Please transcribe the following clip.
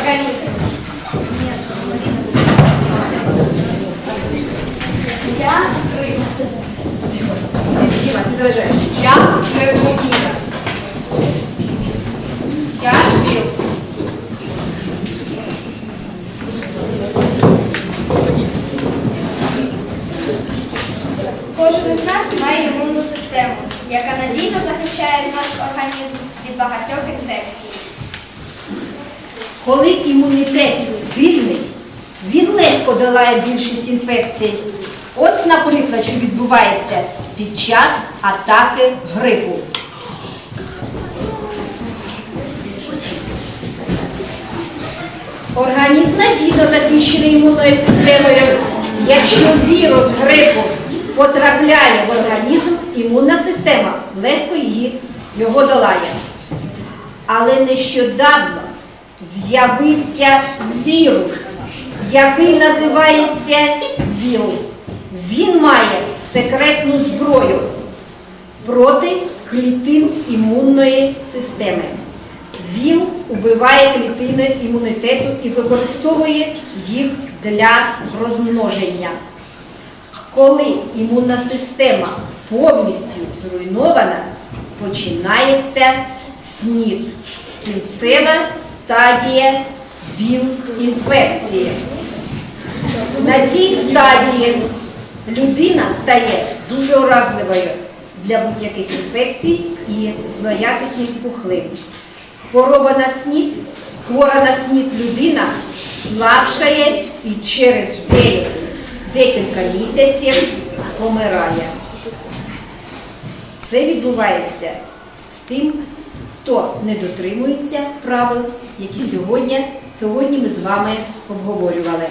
організму. Я риба. Діма, ти заважаєш. Я пневмонія. Я. Кожен із нас має імунну систему, яка надійно захищає наш організм від багатьох інфекцій. Коли імунітет сильний, він легко долає більшість інфекцій. Ось, наприклад, що відбувається під час атаки грипу. Організм надійно захищений імунною системою. Якщо вірус грипу потрапляє в організм, імунна система легко її, його долає. Але нещодавно з'явився вірус, який називається ВІЛ. Він має секретну зброю проти клітин імунної системи. Він убиває клітини імунітету і використовує їх для розмноження. Коли імунна система повністю зруйнована, починається СНІД – кінцева стадія ВІЛ-інфекції. На цій стадії людина стає дуже уразливою для будь-яких інфекцій і злоякісних пухлин. Хвороба на СНІД, хвора на СНІД людина слабшає і через декілька місяців помирає. Це відбувається з тим, хто не дотримується правил, які сьогодні, сьогодні ми з вами обговорювали.